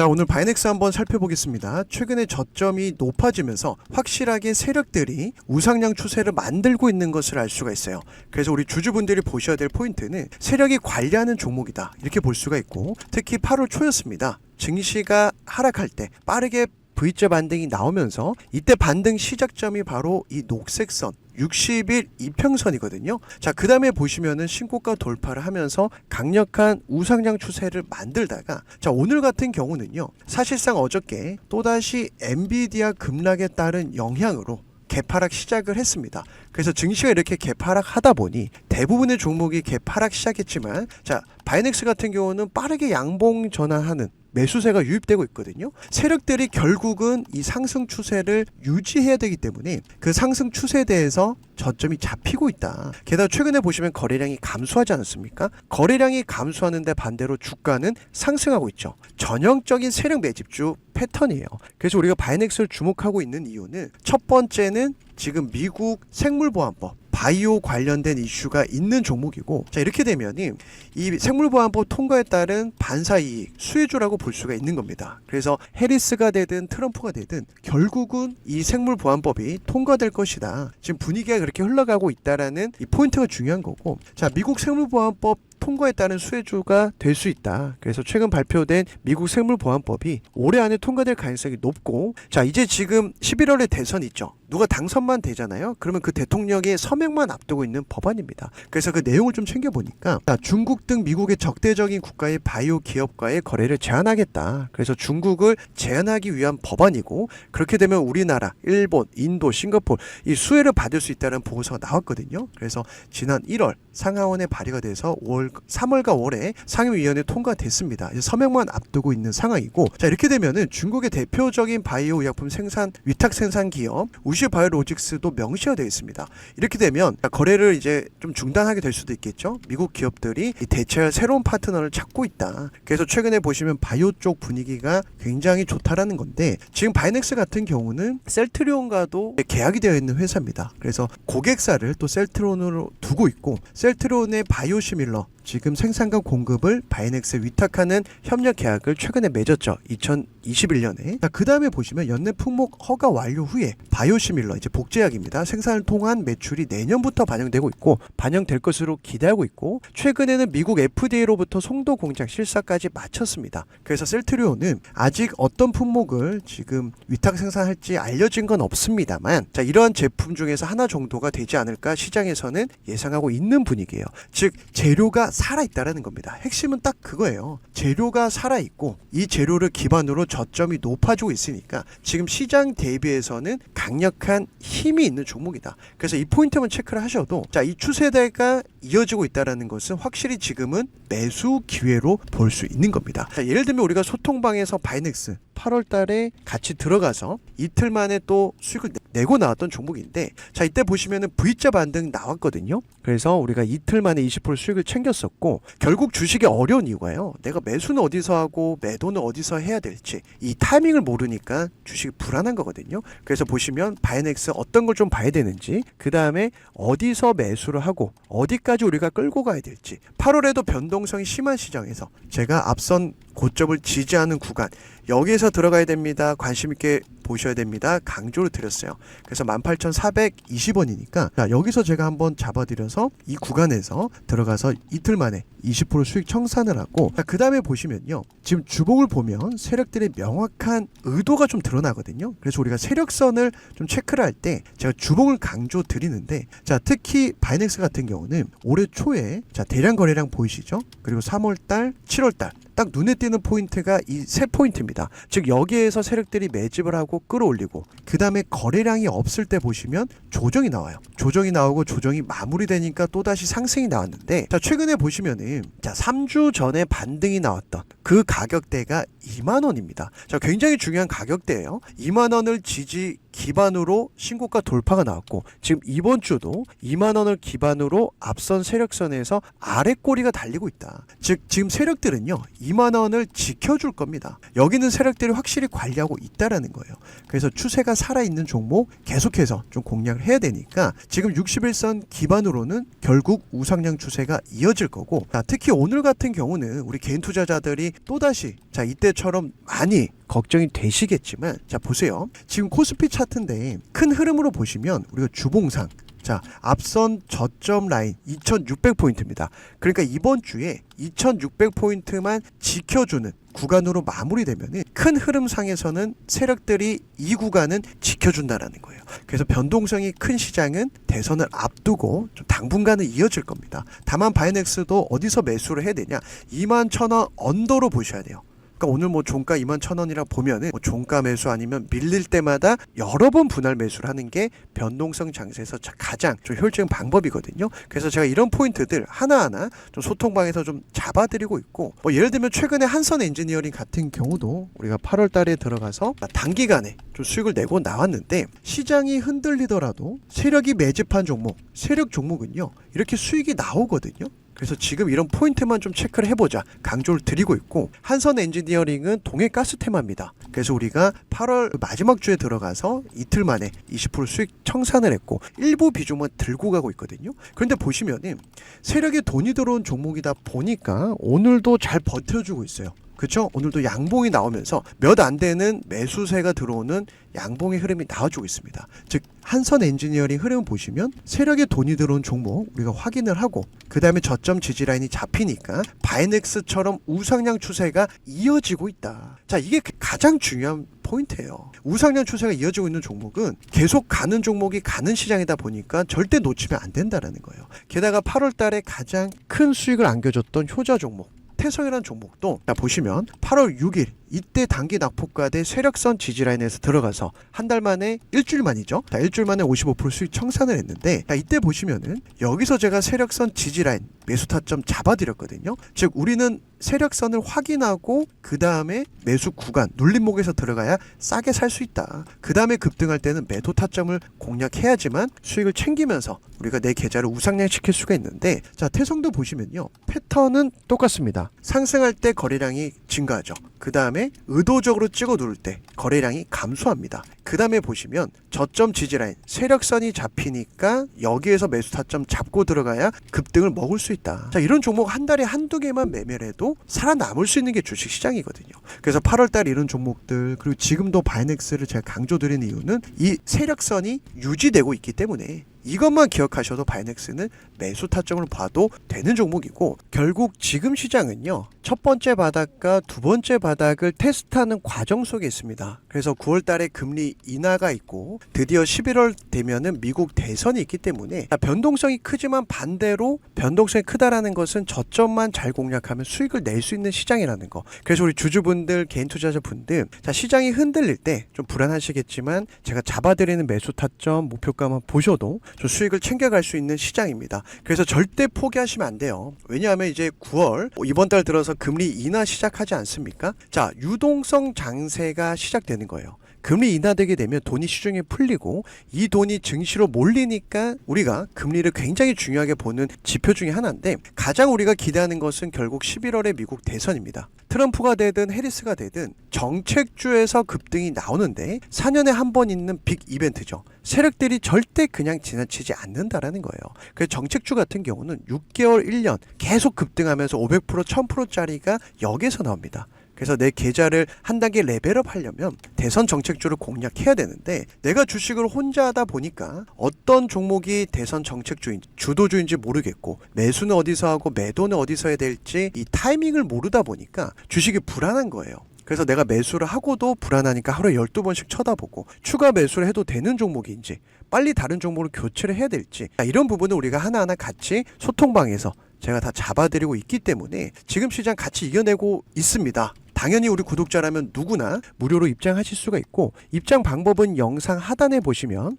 자, 오늘 바이넥스 한번 살펴보겠습니다. 최근에 저점이 높아지면서 확실하게 세력들이 우상향 추세를 만들고 있는 것을 알 수가 있어요. 그래서 우리 주주분들이 보셔야 될 포인트는 세력이 관리하는 종목이다. 이렇게 볼 수가 있고 특히 8월 초였습니다. 증시가 하락할 때 빠르게 V자 반등이 나오면서 이때 반등 시작점이 바로 이 녹색선 60일 이평선이거든요. 자, 그 다음에 보시면은 신고가 돌파를 하면서 강력한 우상향 추세를 만들다가 자, 오늘 같은 경우는요. 사실상 어저께 또다시 엔비디아 급락에 따른 영향으로 개파락 시작을 했습니다. 그래서 증시가 이렇게 개파락 하다 보니 대부분의 종목이 개파락 시작했지만 자, 바이넥스 같은 경우는 빠르게 양봉 전환하는 매수세가 유입되고 있거든요. 세력들이 결국은 이 상승 추세를 유지해야 되기 때문에 그 상승 추세에 대해서 저점이 잡히고 있다. 게다가 최근에 보시면 거래량이 감소하지 않았습니까? 거래량이 감소하는데 반대로 주가는 상승하고 있죠. 전형적인 세력 매집주 패턴이에요. 그래서 우리가 바이넥스를 주목하고 있는 이유는 첫 번째는 지금 미국 생물보안법 바이오 관련된 이슈가 있는 종목이고 자 이렇게 되면이 이 생물보안법 통과에 따른 반사이익 수혜주라고 볼 수가 있는 겁니다. 그래서 해리스가 되든 트럼프가 되든 결국은 이 생물보안법이 통과될 것이다. 지금 분위기가 그렇게 흘러가고 있다라는 이 포인트가 중요한 거고 자 미국 생물보안법 통과에 따른 수혜주가 될 수 있다. 그래서 최근 발표된 미국 생물보안법이 올해 안에 통과될 가능성이 높고 자 이제 지금 11월에 대선 있죠. 누가 당선만 되잖아요. 그러면 그 대통령의 서명만 앞두고 있는 법안입니다. 그래서 그 내용을 좀 챙겨보니까 자, 중국 등 미국의 적대적인 국가의 바이오 기업과의 거래를 제한하겠다. 그래서 중국을 제한하기 위한 법안이고 그렇게 되면 우리나라, 일본, 인도, 싱가포르 이 수혜를 받을 수 있다는 보고서가 나왔거든요. 그래서 지난 1월 상하원에 발의가 돼서 5월 3월과 5월에 상임위원회 통과됐습니다. 서명만 앞두고 있는 상황이고 자 이렇게 되면은 중국의 대표적인 바이오 의약품 생산 위탁 생산 기업 우시 바이오로직스도 명시가 되어 있습니다. 이렇게 되면 거래를 이제 좀 중단하게 될 수도 있겠죠. 미국 기업들이 이 대체할 새로운 파트너를 찾고 있다. 그래서 최근에 보시면 바이오 쪽 분위기가 굉장히 좋다라는 건데 지금 바이넥스 같은 경우는 셀트리온과도 계약이 되어 있는 회사입니다. 그래서 고객사를 또 셀트론으로 두고 있고 셀트론의 바이오 시밀러 지금 생산과 공급을 바이넥스에 위탁하는 협력 계약을 최근에 맺었죠. 2021년에. 자, 그 다음에 보시면 연내 품목 허가 완료 후에 바이오 시 밀러 이제 복제약입니다. 생산을 통한 매출이 내년부터 반영되고 있고 반영될 것으로 기대하고 있고 최근에는 미국 FDA로부터 송도 공장 실사까지 마쳤습니다. 그래서 셀트리온은 아직 어떤 품목을 지금 위탁 생산할지 알려진 건 없습니다만 자, 이러한 제품 중에서 하나 정도가 되지 않을까 시장에서는 예상하고 있는 분위기예요. 즉 재료가 살아 있다라는 겁니다. 핵심은 딱 그거예요. 재료가 살아 있고 이 재료를 기반으로 저점이 높아지고 있으니까 지금 시장 대비해서는 강력 한 힘이 있는 종목이다. 그래서 이 포인트만 체크를 하셔도 자, 이 추세대가 이어지고 있다라는 것은 확실히 지금은 매수 기회로 볼 수 있는 겁니다. 자, 예를 들면 우리가 소통방에서 바이넥스 8월 달에 같이 들어가서 이틀 만에 또 수익을 내- 내고 나왔던 종목인데 자 이때 보시면은 V자 반등 나왔거든요. 그래서 우리가 이틀 만에 20% 수익을 챙겼었고 결국 주식이 어려운 이유가요. 내가 매수는 어디서 하고 매도는 어디서 해야 될지 이 타이밍을 모르니까 주식이 불안한 거거든요. 그래서 보시면 바이넥스 어떤 걸 좀 봐야 되는지 그 다음에 어디서 매수를 하고 어디까지 우리가 끌고 가야 될지 8월에도 변동성이 심한 시장에서 제가 앞선 고점을 지지하는 구간 여기에서 들어가야 됩니다. 관심 있게 보셔야 됩니다. 강조를 드렸어요. 그래서 18,420원이니까 자, 여기서 제가 한번 잡아드려서 이 구간에서 들어가서 이틀 만에 20% 수익 청산을 하고 그 다음에 보시면요. 지금 주봉을 보면 세력들의 명확한 의도가 좀 드러나거든요. 그래서 우리가 세력선을 좀 체크를 할 때 제가 주봉을 강조 드리는데 자 특히 바이넥스 같은 경우는 올해 초에 자 대량 거래량 보이시죠? 그리고 3월 달, 7월 달 딱 눈에 띄는 포인트가 이 세 포인트입니다. 즉 여기에서 세력들이 매집을 하고 끌어올리고 그 다음에 거래량이 없을 때 보시면 조정이 나와요. 조정이 나오고 조정이 마무리되니까 또 다시 상승이 나왔는데 자 최근에 보시면은 자 3주 전에 반등이 나왔던 그 가격대가 2만 원입니다. 자 굉장히 중요한 가격대예요. 2만 원을 지지 기반으로 신고가 돌파가 나왔고 지금 이번 주도 2만 원을 기반으로 앞선 세력선에서 아래 꼬리가 달리고 있다. 즉 지금 세력들은요 2만 원을 지켜줄 겁니다. 여기는 세력들이 확실히 관리하고 있다라는 거예요. 그래서 추세가 살아 있는 종목 계속해서 좀 공략을 해야 되니까 지금 61선 기반으로는 결국 우상향 추세가 이어질 거고 자, 특히 오늘 같은 경우는 우리 개인 투자자들이 또다시 자 이때처럼 많이 걱정이 되시겠지만 자 보세요 지금 코스피 차트인데 큰 흐름으로 보시면 우리가 주봉상 자 앞선 저점 라인 2600포인트입니다 그러니까 이번 주에 2600포인트만 지켜주는 구간으로 마무리되면 큰 흐름상에서는 세력들이 이 구간은 지켜준다라는 거예요. 그래서 변동성이 큰 시장은 대선을 앞두고 좀 당분간은 이어질 겁니다. 다만 바이넥스도 어디서 매수를 해야 되냐? 2만 천원 언더로 보셔야 돼요. 그러니까 오늘 뭐 종가 2만 천 원이라 보면은 뭐 종가 매수 아니면 밀릴 때마다 여러 번 분할 매수를 하는 게 변동성 장세에서 자- 가장 좀 효율적인 방법이거든요. 그래서 제가 이런 포인트들 하나하나 좀 소통방에서 좀 잡아드리고 있고 뭐 예를 들면 최근에 한선 엔지니어링 같은 경우도 우리가 8월 달에 들어가서 단기간에 좀 수익을 내고 나왔는데 시장이 흔들리더라도 세력이 매집한 종목, 세력 종목은요 이렇게 수익이 나오거든요. 그래서 지금 이런 포인트만 좀 체크를 해보자 강조를 드리고 있고 한선 엔지니어링은 동해 가스 테마입니다. 그래서 우리가 8월 마지막 주에 들어가서 이틀 만에 20% 수익 청산을 했고 일부 비중만 들고 가고 있거든요. 그런데 보시면은 세력에 돈이 들어온 종목이다 보니까 오늘도 잘 버텨주고 있어요. 그렇죠? 오늘도 양봉이 나오면서 몇 안 되는 매수세가 들어오는 양봉의 흐름이 나와주고 있습니다. 즉 한선 엔지니어링 흐름 보시면 세력에 돈이 들어온 종목 우리가 확인을 하고 그 다음에 저점 지지 라인이 잡히니까 바이넥스처럼 우상향 추세가 이어지고 있다. 자 이게 가장 중요한 포인트예요. 우상향 추세가 이어지고 있는 종목은 계속 가는 종목이 가는 시장이다 보니까 절대 놓치면 안 된다라는 거예요. 게다가 8월 달에 가장 큰 수익을 안겨줬던 효자 종목 태성이라는 종목도 자 보시면 8월 6일 이때 단기 낙폭과대 세력선 지지라인에서 들어가서 한 달 만에 일주일 만이죠. 자, 일주일 만에 55% 수익 청산을 했는데 자, 이때 보시면은 여기서 제가 세력선 지지라인 매수 타점 잡아드렸거든요. 즉 우리는 세력선을 확인하고 그 다음에 매수 구간 눌림목에서 들어가야 싸게 살 수 있다. 그 다음에 급등할 때는 매도 타점을 공략해야지만 수익을 챙기면서 우리가 내 계좌를 우상향 시킬 수가 있는데 자 태성도 보시면요 패턴은 똑같습니다. 상승할 때 거래량이 증가하죠. 그 다음에 의도적으로 찍어 누를 때 거래량이 감소합니다. 그 다음에 보시면 저점 지지라인 세력선이 잡히니까 여기에서 매수 타점 잡고 들어가야 급등을 먹을 수 있다. 자 이런 종목 한 달에 한두 개만 매매를 해도 살아남을 수 있는 게 주식 시장이거든요. 그래서 8월달 이런 종목들 그리고 지금도 바이넥스를 제가 강조드리는 이유는 이 세력선이 유지되고 있기 때문에 이것만 기억하셔도 바이넥스는 매수 타점을 봐도 되는 종목이고 결국 지금 시장은요 첫 번째 바닥과 두 번째 바닥을 테스트하는 과정 속에 있습니다. 그래서 9월 달에 금리 인하가 있고 드디어 11월 되면은 미국 대선이 있기 때문에 변동성이 크지만 반대로 변동성이 크다라는 것은 저점만 잘 공략하면 수익을 낼 수 있는 시장이라는 거. 그래서 우리 주주분들, 개인 투자자분들 자 시장이 흔들릴 때 좀 불안하시겠지만 제가 잡아드리는 매수 타점 목표가만 보셔도 좀 수익을 챙겨갈 수 있는 시장입니다. 그래서 절대 포기하시면 안 돼요. 왜냐하면 이제 9월 이번 달 들어서 금리 인하 시작하지 않습니까? 자 유동성 장세가 시작되는 거예요. 금리 인하되게 되면 돈이 시중에 풀리고 이 돈이 증시로 몰리니까 우리가 금리를 굉장히 중요하게 보는 지표 중에 하나인데 가장 우리가 기대하는 것은 결국 11월에 미국 대선입니다. 트럼프가 되든 해리스가 되든 정책주에서 급등이 나오는데 4년에 한 번 있는 빅 이벤트죠. 세력들이 절대 그냥 지나치지 않는다라는 거예요. 그래서 정책주 같은 경우는 6개월, 1년 계속 급등하면서 500% 1000%짜리가 여기서 나옵니다. 그래서 내 계좌를 한 단계 레벨업 하려면 대선 정책주를 공략해야 되는데 내가 주식을 혼자 하다 보니까 어떤 종목이 대선 정책주인지 주도주인지 모르겠고 매수는 어디서 하고 매도는 어디서 해야 될지 이 타이밍을 모르다 보니까 주식이 불안한 거예요. 그래서 내가 매수를 하고도 불안하니까 하루에 12번씩 쳐다보고 추가 매수를 해도 되는 종목인지 빨리 다른 종목으로 교체를 해야 될지 자, 이런 부분은 우리가 하나하나 같이 소통방에서 제가 다 잡아드리고 있기 때문에 지금 시장 같이 이겨내고 있습니다. 당연히 우리 구독자라면 누구나 무료로 입장하실 수가 있고 입장 방법은 영상 하단에 보시면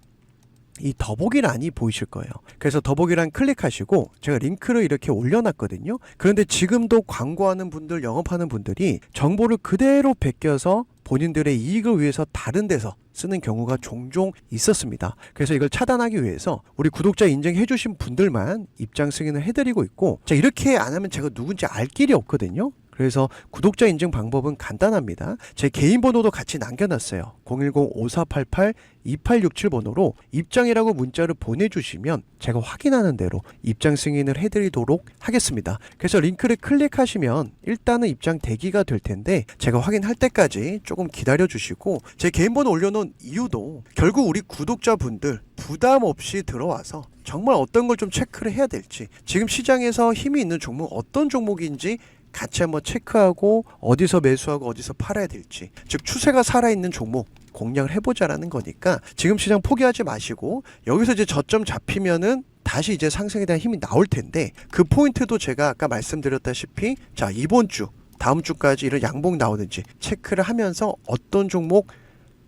이 더보기란이 보이실 거예요. 그래서 더보기란 클릭하시고 제가 링크를 이렇게 올려놨거든요. 그런데 지금도 광고하는 분들, 영업하는 분들이 정보를 그대로 베껴서 본인들의 이익을 위해서 다른 데서 쓰는 경우가 종종 있었습니다. 그래서 이걸 차단하기 위해서 우리 구독자 인증해 주신 분들만 입장 승인을 해드리고 있고 자 이렇게 안 하면 제가 누군지 알 길이 없거든요. 그래서 구독자 인증 방법은 간단합니다. 제 개인 번호도 같이 남겨놨어요. 010-5488-2867 번호로 입장이라고 문자를 보내주시면 제가 확인하는 대로 입장 승인을 해드리도록 하겠습니다. 그래서 링크를 클릭하시면 일단은 입장 대기가 될 텐데 제가 확인할 때까지 조금 기다려 주시고 제 개인 번호 올려놓은 이유도 결국 우리 구독자분들 부담 없이 들어와서 정말 어떤 걸 좀 체크를 해야 될지 지금 시장에서 힘이 있는 종목 어떤 종목인지 같이 한번 체크하고 어디서 매수하고 어디서 팔아야 될지 즉 추세가 살아있는 종목 공략을 해보자라는 거니까 지금 시장 포기하지 마시고 여기서 이제 저점 잡히면은 다시 이제 상승에 대한 힘이 나올 텐데 그 포인트도 제가 아까 말씀드렸다시피 자 이번 주 다음 주까지 이런 양봉 나오는지 체크를 하면서 어떤 종목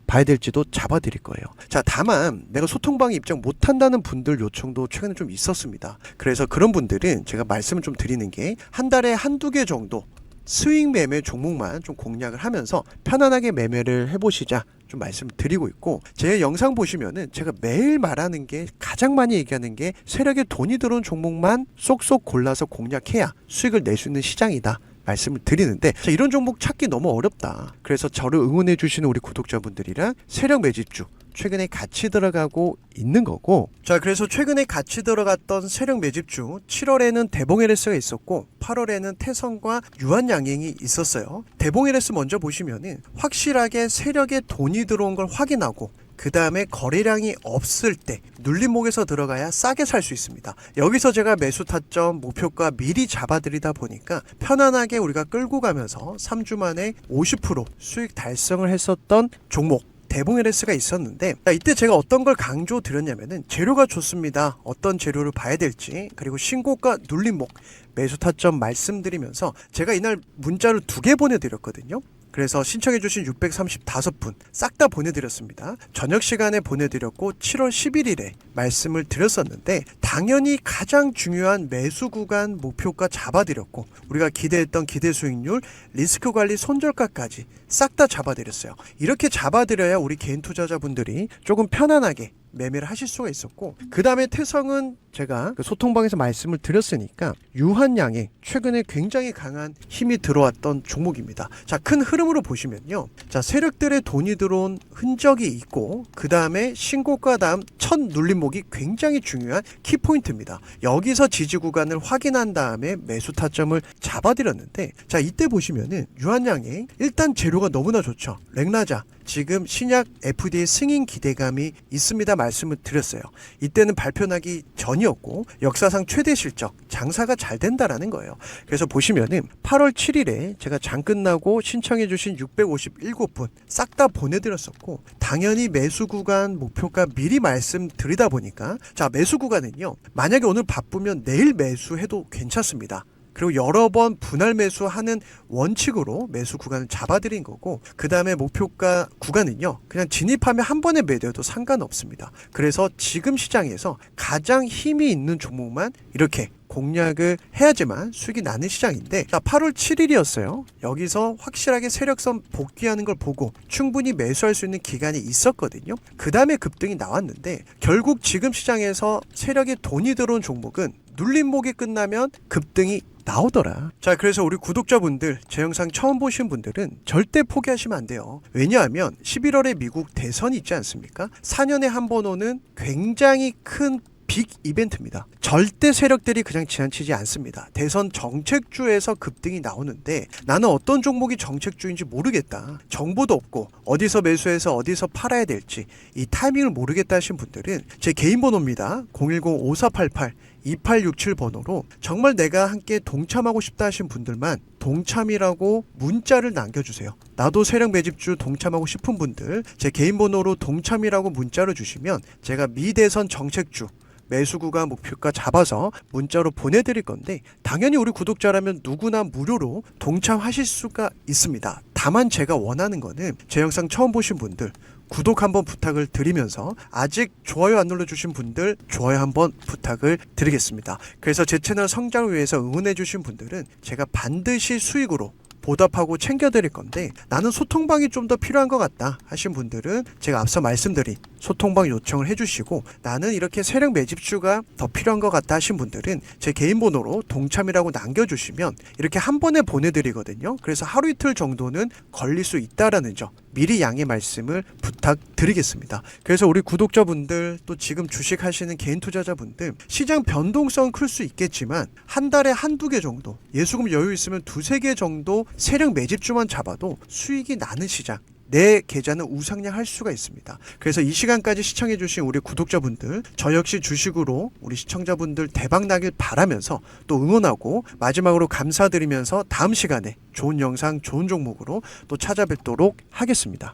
봐야 될지도 잡아드릴 거예요. 자, 다만 내가 소통방에 입장 못한다는 분들 요청도 최근에 좀 있었습니다. 그래서 그런 분들은 제가 말씀을 좀 드리는 게 한 달에 한두 개 정도 스윙 매매 종목만 좀 공략을 하면서 편안하게 매매를 해보시자 좀 말씀을 드리고 있고 제 영상 보시면은 제가 매일 말하는 게 가장 많이 얘기하는 게 세력에 돈이 들어온 종목만 쏙쏙 골라서 공략해야 수익을 낼 수 있는 시장이다. 말씀을 드리는데 자, 이런 종목 찾기 너무 어렵다. 그래서 저를 응원해 주시는 우리 구독자분들이랑 세력 매집주 최근에 같이 들어가고 있는 거고 자 그래서 최근에 같이 들어갔던 세력 매집주 7월에는 대봉 LS가 있었고 8월에는 태성과 유한 양행이 있었어요 대봉 LS 먼저 보시면은 확실하게 세력에 돈이 들어온 걸 확인하고 그 다음에 거래량이 없을 때 눌림목에서 들어가야 싸게 살 수 있습니다. 여기서 제가 매수 타점 목표가 미리 잡아드리다 보니까 편안하게 우리가 끌고 가면서 3주 만에 50% 수익 달성을 했었던 종목 대봉 LS가 있었는데 자, 이때 제가 어떤 걸 강조 드렸냐면은 재료가 좋습니다. 어떤 재료를 봐야 될지 그리고 신고가 눌림목 매수 타점 말씀드리면서 제가 이날 문자를 두 개 보내드렸거든요. 그래서 신청해주신 635분 싹 다 보내드렸습니다. 저녁 시간에 보내드렸고 7월 11일에 말씀을 드렸었는데 당연히 가장 중요한 매수 구간 목표가 잡아드렸고 우리가 기대했던 기대 수익률, 리스크 관리 손절가까지 싹 다 잡아드렸어요. 이렇게 잡아드려야 우리 개인 투자자분들이 조금 편안하게 매매를 하실 수가 있었고 그 다음에 태성은 제가 그 소통방에서 말씀을 드렸으니까 유한양에 최근에 굉장히 강한 힘이 들어왔던 종목입니다. 자 큰 흐름으로 보시면요, 자 세력들의 돈이 들어온 흔적이 있고 그 다음에 신고가 다음 첫 눌림목이 굉장히 중요한 키포인트입니다. 여기서 지지 구간을 확인한 다음에 매수 타점을 잡아드렸는데 자 이때 보시면은 유한양에 일단 재료가 너무나 좋죠. 렉라자 지금 신약 FDA 승인 기대감이 있습니다 말씀을 드렸어요. 이때는 발표 나기 전이었고 역사상 최대 실적 장사가 잘 된다라는 거예요. 그래서 보시면은 8월 7일에 제가 장 끝나고 신청해 주신 657분 싹 다 보내드렸었고 당연히 매수 구간 목표가 미리 말씀드리다 보니까 자 매수 구간은요 만약에 오늘 바쁘면 내일 매수해도 괜찮습니다. 그리고 여러 번 분할 매수하는 원칙으로 매수 구간을 잡아드린 거고 그 다음에 목표가 구간은요 그냥 진입하면 한 번에 매도해도 상관없습니다. 그래서 지금 시장에서 가장 힘이 있는 종목만 이렇게 공략을 해야지만 수익이 나는 시장인데 자 8월 7일이었어요. 여기서 확실하게 세력선 복귀하는 걸 보고 충분히 매수할 수 있는 기간이 있었거든요. 그 다음에 급등이 나왔는데 결국 지금 시장에서 세력에 돈이 들어온 종목은 눌림목이 끝나면 급등이 나오더라. 자, 그래서 우리 구독자분들, 제 영상 처음 보신 분들은 절대 포기하시면 안 돼요. 왜냐하면 11월에 미국 대선이 있지 않습니까? 4년에 한 번 오는 굉장히 큰 빅 이벤트입니다. 절대 세력들이 그냥 지나치지 않습니다. 대선 정책주에서 급등이 나오는데 나는 어떤 종목이 정책주인지 모르겠다. 정보도 없고 어디서 매수해서 어디서 팔아야 될지 이 타이밍을 모르겠다 하신 분들은 제 개인 번호입니다. 010-5488 2867 번호로 정말 내가 함께 동참하고 싶다 하신 분들만 동참이라고 문자를 남겨주세요. 나도 세력 매집주 동참하고 싶은 분들 제 개인 번호로 동참이라고 문자를 주시면 제가 미대선 정책주 매수 구간 목표가 잡아서 문자로 보내드릴 건데 당연히 우리 구독자라면 누구나 무료로 동참하실 수가 있습니다. 다만 제가 원하는 거는 제 영상 처음 보신 분들 구독 한번 부탁을 드리면서 아직 좋아요 안 눌러주신 분들 좋아요 한번 부탁을 드리겠습니다. 그래서 제 채널 성장을 위해서 응원해 주신 분들은 제가 반드시 수익으로 보답하고 챙겨드릴 건데 나는 소통방이 좀 더 필요한 것 같다 하신 분들은 제가 앞서 말씀드린 소통방 요청을 해주시고 나는 이렇게 세력 매집주가 더 필요한 것 같다 하신 분들은 제 개인 번호로 동참이라고 남겨주시면 이렇게 한 번에 보내드리거든요. 그래서 하루 이틀 정도는 걸릴 수 있다라는 점 미리 양해 말씀을 부탁드리겠습니다. 그래서 우리 구독자분들 또 지금 주식 하시는 개인 투자자분들 시장 변동성 클 수 있겠지만 한 달에 한두 개 정도 예수금 여유 있으면 두세 개 정도 세력 매집주만 잡아도 수익이 나는 시장 내 계좌는 우상향 할 수가 있습니다. 그래서 이 시간까지 시청해 주신 우리 구독자분들, 저 역시 주식으로 우리 시청자분들 대박 나길 바라면서 또 응원하고 마지막으로 감사드리면서 다음 시간에 좋은 영상, 좋은 종목으로 또 찾아뵙도록 하겠습니다.